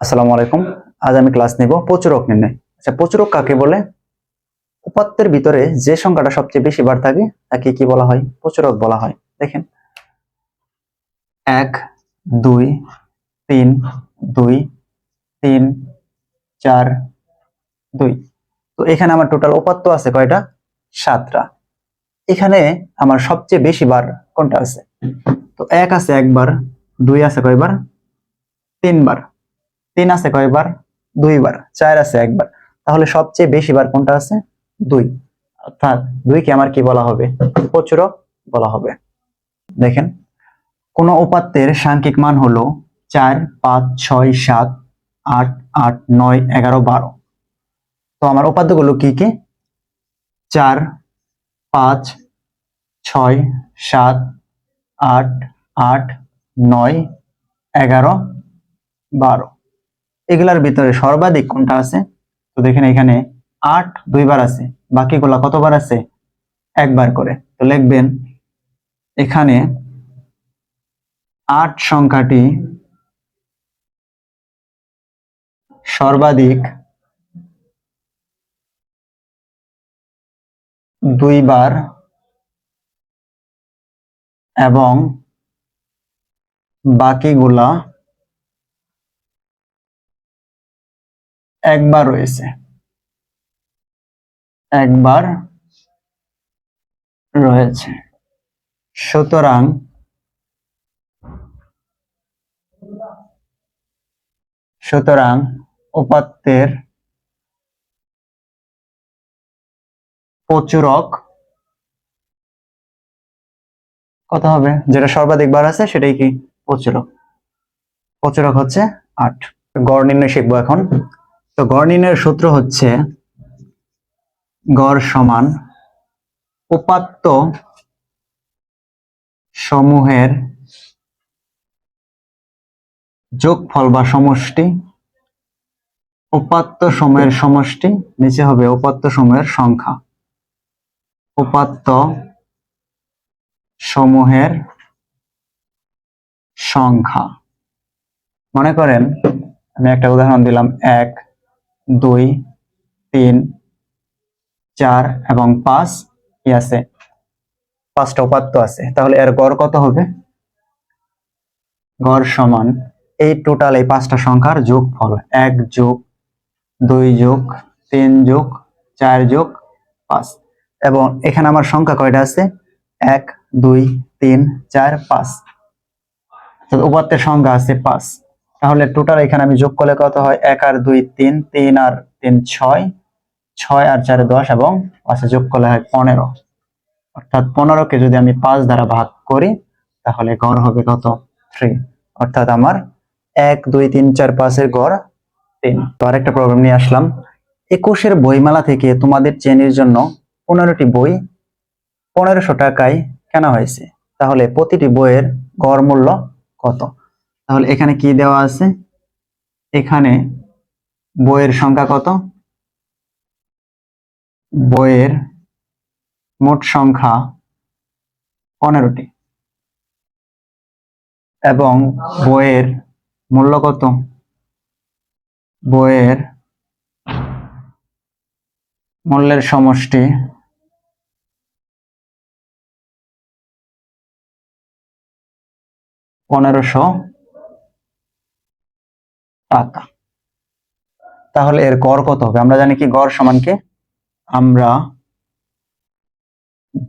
আসসালামু আলাইকুম। আজ আমি ক্লাস নিব প্রচুরক নির্ণয়। আচ্ছা প্রচুরক কাকে বলে? উপাত্তের ভিতরে যে সংখ্যাটা সবচেয়ে বেশি বার থাকে, তাকে কি বলা হয়? প্রচুরক বলা হয়। দেখেন। এক, দুই, তিন দুই, তিন, চার, দুই। তো এখানে আমার টোটাল উপাত্ত আছে কয়টা? সাতটা। এখানে আমার সবচেয়ে বেশি বার কোনটা আছে? তো এক আছে একবার, দুই আছে কয়বার? তিনবার। তিন আছে কয়বার? দুইবার। চার আছে একবার। তাহলে সবচেয়ে বেশি বার কোনটা আছে? দুই। অর্থাৎ দুই কে আমার কি বলা হবে? প্রচুরক বলা হবে। দেখেন, কোন উপাত্তের সাংখ্যিক মান হলো চার, পাঁচ, ছয়, সাত, আট আট, নয়, এগারো, বারো। তো আমার উপাত্তগুলো কি কি? চার, পাঁচ, ছয়, সাত, আট আট, নয়, এগারো, বারো। এগুলার ভিতরে সর্বাধিক কোনটা আছে? তো দেখেন এখানে আট দুইবার আছে, বাকিগুলা কতবার আছে? একবার করে। তো লিখবেন, এখানে আট সংখ্যাটি সর্বাধিক দুইবার এবং বাকিগুলা একবার রয়েছে। একবার রয়েছে। সুতরাং সুতরাং উপাত্তের প্রচুরক কত হবে? যেটা সর্বাধিক বার আছে, সেটাই কি? প্রচুরক। প্রচুরক হচ্ছে আট। গড় নির্ণয় শিখব এখন। তো গড় নির্ণয়ের সূত্র হচ্ছে গড় সমান উপাত্ত সমূহের যোগফল বা সমষ্টি, উপাত্ত সমূহের সমষ্টি, নিচে হবে উপাত্ত সমূহের সংখ্যা। উপাত্ত সমূহের সংখ্যা। মনে করেন, আমি একটা উদাহরণ দিলাম, এক দুই, তিন, চার এবং পাঁচ কি আছে। পাঁচটা উপাত্ত আছে। তাহলে এর গড় কত হবে? গড় সমান এই টোটাল এই পাঁচটা সংখ্যার যোগফল। এক যোগ, দুই যোগ, তিন যোগ, চার যোগ, পাঁচ। এবং এখানে আমার সংখ্যা কয়টা আছে? এক, দুই, তিন, চার, পাঁচ। উপাত্তের সংখ্যা আছে পাঁচ। তাহলে টোটাল এখানে আমি যোগ করলে কত হয়? এক আর দুই তিন তিন আর তিন ছয় ছয় আর চারে দশ এবং পাঁচে যোগ করলে হয় পনেরো। অর্থাৎ পনেরোকে যদি আমি পাঁচ দ্বারা ভাগ করি, তাহলে গড় হবে কত? থ্রি অর্থাৎ আমার এক, দুই, তিন, চার, পাঁচের গড় তিন। তো আরেকটা প্রবলেম নিয়ে আসলাম। একুশের বইমেলা থেকে তোমাদের চেনির জন্য পনেরোটি বই পনেরোশো টাকায় কেনা হয়েছে। তাহলে প্রতিটি বইয়ের গড় মূল্য কত? তাহলে এখানে কি দেওয়া আছে? এখানে বইয়ের সংখ্যা কত? বইয়ের মোট সংখ্যা পনেরোটি। এবং বইয়ের মূল্য কত? বইয়ের মূল্যের সমষ্টি পনেরোশো টাকা তাহলে এর গড় কত হবে? আমরা জানি কি গড় সমান কি? আমরা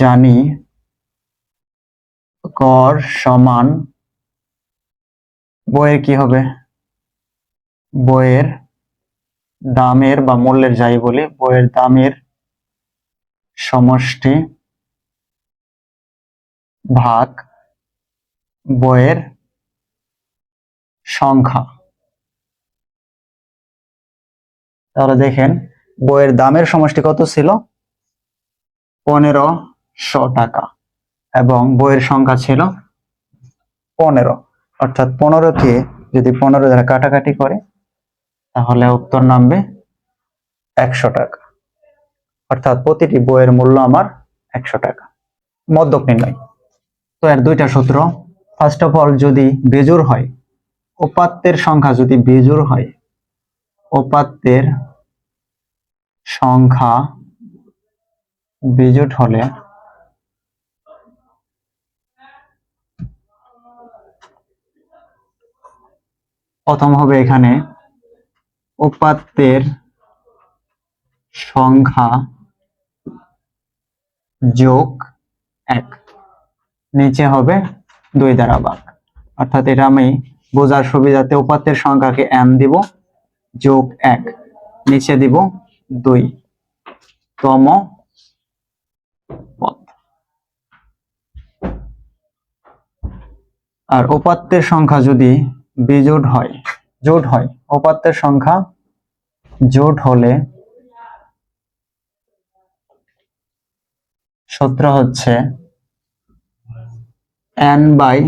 জানি গড় সমান বইয়ের কি হবে? বইয়ের দামের বা মূল্যের যাই বলি, বইয়ের দামের সমষ্টি ভাগ বইয়ের সংখ্যা। তাহলে দেখেন, বইয়ের দামের সমষ্টি কত ছিল? পনেরোশো টাকা। এবং বইয়ের সংখ্যা ছিল পনেরো। অর্থাৎ পনেরোকে যদি পনেরো দ্বারা কাটাকাটি করে, তাহলে উত্তর নামবে একশো টাকা। অর্থাৎ প্রতিটি বইয়ের মূল্য আমার একশো টাকা। মদ্যক নির্ণয়। তো এর দুইটা সূত্র ফার্স্ট অফ অল যদি বেজোর হয়, উপাত্তের সংখ্যা যদি বেজোড় হয় উপাত্তের সংখ্যা বিজোট হলে প্রথম হবে এখানে উপাত্তের সংখ্যা যোগ এক। নিচে হবে দুই দ্বারা ভাগ। অর্থাৎ এটা আমি বোঝার সুবিধাতে উপাত্তের সংখ্যাকে এম দিব। যোগ এক। নিচে দিব দুই। তম পদ। আর উপাত্তের সংখ্যা যদি বিজোট হয় জোট হয় উপাত্তের সংখ্যা জোট হলে সূত্র হচ্ছে এন বাই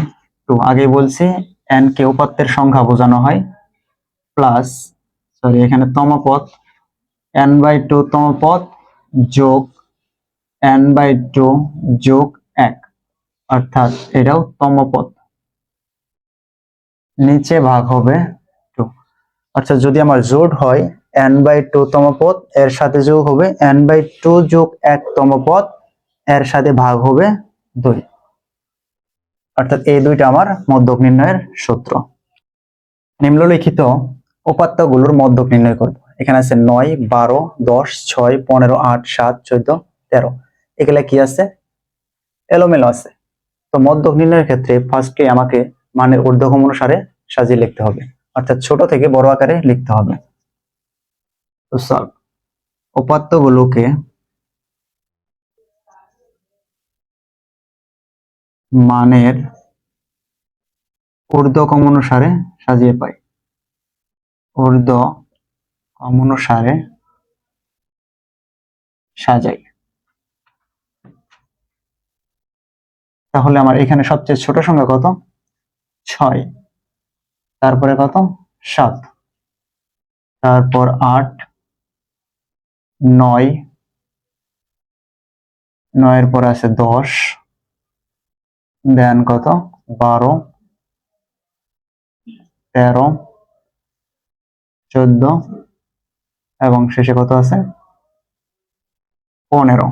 টু আগে বলছি এন কে উপাত্তের সংখ্যা বোঝানো হয় প্লাস সরি, এখানে তম পদ এন বাই টু তম পদ যোগ এন বাই টু যোগ এক, অর্থাৎ এটাও তম পদ নিচে ভাগ হবে টু অর্থাৎ যদি আমার জোট হয় এন বাই টু তম পদ এর সাথে যোগ হবে এন বাই টু যোগ এক তম পদ এর সাথে ভাগ হবে দুই। অর্থাৎ এই দুইটা আমার মধ্যক নির্ণয়ের সূত্র। নিম্নলিখিত উপাত্তগুলোর মধ্যক নির্ণয় করব। এখানে আছে নয়, বারো, দশ, ছয়, পনেরো, আট, সাত, চোদ্দ, তেরো। এগুলা কি আছে? এলোমেলো আছে। তো মধ্যক নির্ণয়ের ক্ষেত্রে ফার্স্টে আমাকে মানের ঊর্ধ্বক্রম অনুসারে সাজিয়ে লিখতে হবে। অর্থাৎ ছোট থেকে বড় আকারে লিখতে হবে। তো সলভ উপাত্তগুলোকে মানের ঊর্ধ্বক্রম অনুসারে সাজিয়ে পাই। ঊর্ধ্ব ক্রম অনুসারে সাজাই। তাহলে আমার এখানে সবচেয়ে ছোট সংখ্যা কত? ছয়। তারপরে কত? সাত। তারপর আট। নয়। নয়ের পর আছে দশ। দেন কত? বারো। তেরো। চোদ্দ। এবং শেষে কত আছে? পনেরো।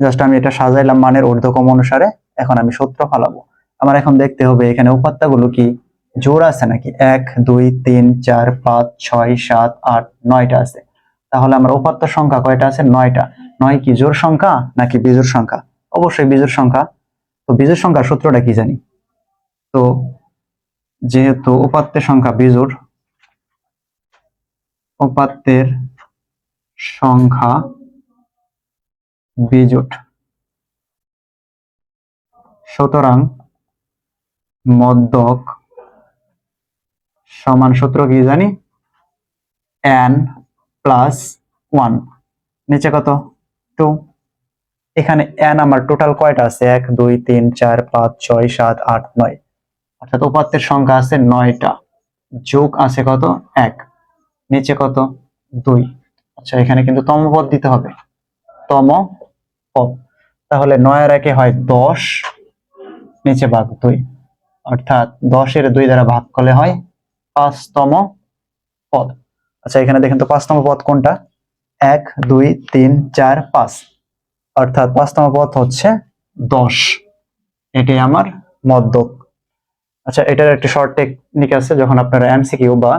জাস্ট আমি এটা সাজাইলাম মানের ঊর্ধ্বক্রম অনুসারে, এখন আমি সূত্র ফালাবো। আমার এখন দেখতে হবে এখানে উপাত্তগুলো কি? জোড় আছে নাকি? এক, দুই, তিন, চার, পাঁচ, ছয়, সাত, আট, নয়টা আছে। তাহলে আমার উপাত্ত সংখ্যা কয়টা আছে? নয়টা। নয় কি জোর সংখ্যা নাকি বিজোড় সংখ্যা? অবশ্যই বিজোড় সংখ্যা। তো বিজোড় সংখ্যার সূত্রটা কি জানি? তো যেহেতু উপাত্তের সংখ্যা বিজোড় উপাত্তের সংখ্যা বিজোট। সুতরাং মদ্যক সমান সূত্র কি জানি? এন প্লাস ওয়ান নিচে কত? টু এখানে এন আমার টোটাল কয়টা আছে? এক, দুই, তিন, চার, পাঁচ, ছয়, সাত, আট, নয়। অর্থাৎ উপাত্তের সংখ্যা আছে নয়টা। যোগ আছে কত? এক। নিচে কত? দুই। আচ্ছা এখানে কিন্তু তম পদ দিতে হবে। তম পদ তাহলে নয় আর একে হয় দশ, নিচে ভাগ দুই। অর্থাৎ দশের দুই দ্বারা ভাগ করলে হয় পাঁচতম পদ আচ্ছা এখানে দেখেন তো পাঁচতম পদ কোনটা? এক, দুই, তিন, চার, পাঁচ। অর্থাৎ পাঁচতম পদ হচ্ছে দশ। এটি আমার মদ্যক আচ্ছা এটার একটি শর্ট টেকনিক আছে, যখন আপনারা এমসিকিউ বা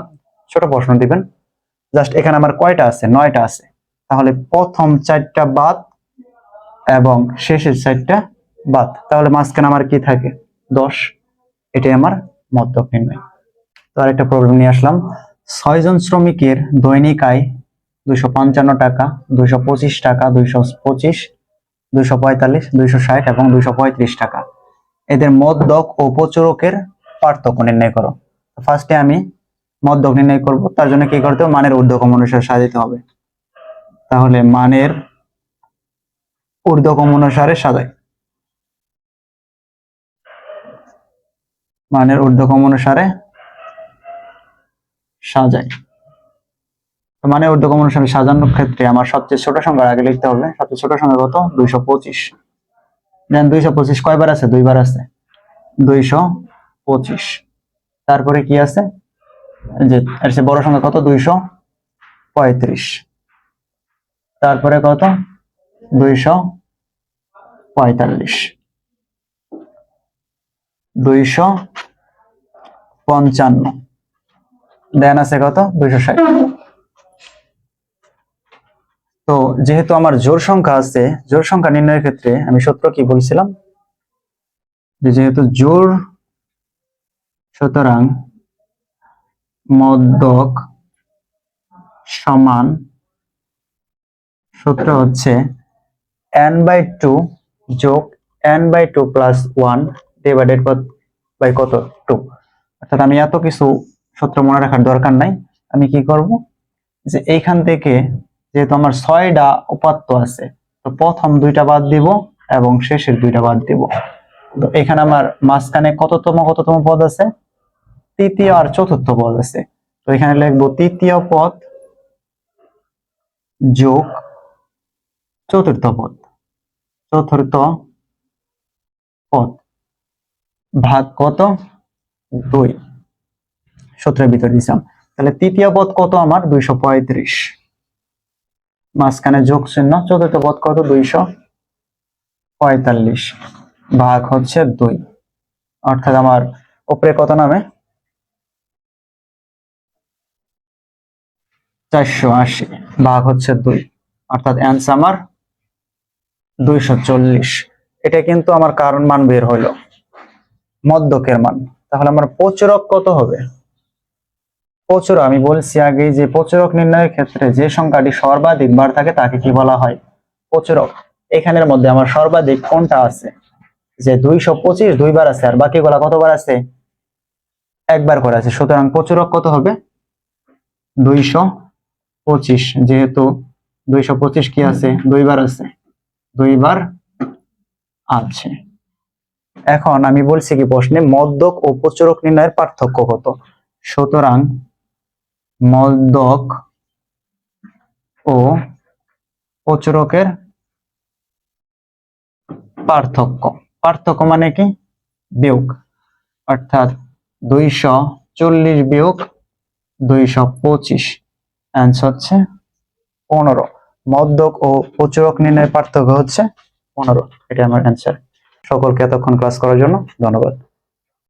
ছোট প্রশ্ন দিবেন জাস্ট এখানে আমার কয়টা আছে? নয়টা আছে। তাহলে প্রথম চারটা বাদ এবং শেষের চারটা বাদ। তাহলে মাঝখানে আমার কি থাকে? দশ। এটাই আমার মদ্যক নির্ণয় তো আরেকটা প্রবলেম নিয়ে আসলাম। ছয়জন শ্রমিকের দৈনিক আয় দুইশো পঞ্চান্ন টাকা, দুইশো পঁচিশ টাকা, দুইশো পঁচিশ, দুইশো পঁয়তাল্লিশ, দুইশো ষাট এবং দুইশো পঁয়ত্রিশ টাকা। এদের মদ্যক ও প্রচুরকের পার্থক্য নির্ণয় করো। ফার্স্টে আমি মদ্যক নির্ণয় করব, তার জন্য কি করতে হবে? মানের ঊর্ধ্বকম অনুসারে সাজাতে হবে। তাহলে মানের ঊর্ধ্বকম অনুসারে সাজাই। মানের ঊর্ধ্বকম অনুসারে সাজাই। মানে ঊর্ধ্বকম অনুসারে সাজানোর ক্ষেত্রে আমার সবচেয়ে ছোট সংখ্যার আগে লিখতে হবে। সবচেয়ে ছোট সংখ্যা কত? দুইশো পঁচিশ। দেন দুইশো পঁচিশ কয়বার আছে? দুইবার আছে। দুইশো পঁচিশ। তারপরে কি আছে? যে বড় সংখ্যা কত? দুইশো পঁয়ত্রিশ। তারপরে কত? দুইশো পঁয়তাল্লিশ। দুইশো পঞ্চান্ন। দেন আছে কত? দুইশো ষাট। তো যেহেতু আমার জোর সংখ্যা আছে, জোর সংখ্যা নির্ণয়ের ক্ষেত্রে আমি সূত্র কি বলছিলাম? যেহেতু জোর, সুতরাং মদ্যক সমান সূত্র হচ্ছে n বাই টু যোগ n by two plus one divided by কত? টু অর্থাৎ আমি এত কিছু সূত্র মনে রাখার দরকার নাই। আমি কি করব? যে এইখান থেকে যেহেতু আমার ছয়টা উপাত্ত আছে, তো প্রথম দুইটা বাদ দিব এবং শেষের দুইটা বাদ দিব। তো এখানে আমার মাঝখানে কততম কততম পদ আছে? তৃতীয় আর চতুর্থ পদ আছে। তো এখানে লিখব তৃতীয় পদ যোগ চতুর্থ পদ। চতুর্থ পদ। ভাগ কত? দুই। সূত্রের ভিতর দিছিলাম তাহলে তৃতীয় পদ কত আমার? দুইশো পঁয়ত্রিশ। মাঝখানে যোগ চিহ্ন, চতুর্থ পদ কত? দুইশো পঁয়তাল্লিশ। ভাগ হচ্ছে দুই। অর্থাৎ আমার উপরে কত নামে? চারশো আশি, ভাগ হচ্ছে দুই, অর্থাৎ অ্যান্সার আমার দুইশো চল্লিশ। এটা কিন্তু আমার কারণ মান বের হইল, মদ্যকের মান। তাহলে আমার প্রচুরক কত হবে? প্রচুরক, আমি বলছি আগে যে প্রচুরক নির্ণয়ের ক্ষেত্রে যে সংখ্যাটি সর্বাধিক বার থাকে তাকে কি বলা হয়? প্রচুরক। এখানের মধ্যে আমার সর্বাধিক কোনটা আছে? যে দুইশো পঁচিশ দুইবার আছে, আর বাকিগুলা কতবার আছে? একবার করে আছে। সুতরাং প্রচুরক কত হবে? দুইশো পঁচিশ, যেহেতু দুইশো পঁচিশ কি আছে? দুইবার আছে। দুইবার আছে। এখন আমি বলছি কি প্রশ্নে মদ্যক ও প্রচুরক নির্ণয়ের পার্থক্য কত? সুতরাং মদ্যক ও প্রচুরকের পার্থক্য। পার্থক্য মানে কি? বিয়োগ। অর্থাৎ দুইশো চল্লিশ বিয়োগ দুইশো পঁচিশ। অ্যান্সার হচ্ছে পনেরো। মদ্যক ও প্রচুরক নির্ণয়ের পার্থক্য হচ্ছে পনেরো। এটা আমার অ্যান্সার সকলকে এতক্ষণ ক্লাস করার জন্য ধন্যবাদ।